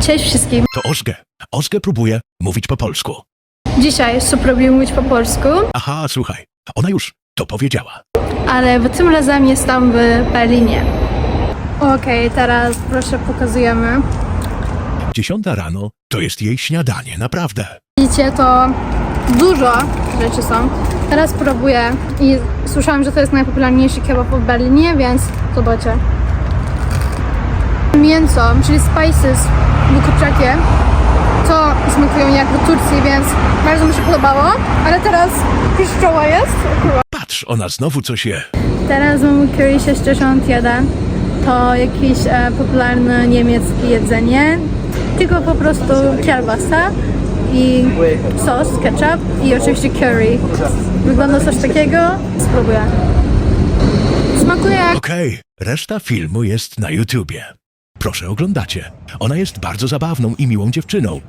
Cześć wszystkim. To Ożgę. Ożgę próbuje mówić po polsku. Dzisiaj spróbuję mówić po polsku, Aha, słuchaj, ona już to powiedziała. ale w tym razem jestem w Berlinie. Okej, teraz proszę pokazujemy. Dziesiąta rano to jest jej śniadanie, naprawdę. Widzicie, to dużo rzeczy są. Teraz próbuję i słyszałam, że to jest najpopularniejszy kebab w Berlinie, więc zobaczę. Mięso, czyli spices w kurczakie, to smakują jak w Turcji, więc bardzo mi się podobało. Ale teraz piszczoła jest. Kurwa. Patrz, ona znowu coś je. Teraz mam curry 61. To jakieś e, popularne niemieckie jedzenie. Tylko po prostu kielbasa i sos, ketchup i oczywiście curry. Wygląda coś takiego. Spróbuję. Smakuje jak... Okej, reszta filmu jest na YouTubie. Proszę oglądacie. Ona jest bardzo zabawną i miłą dziewczyną.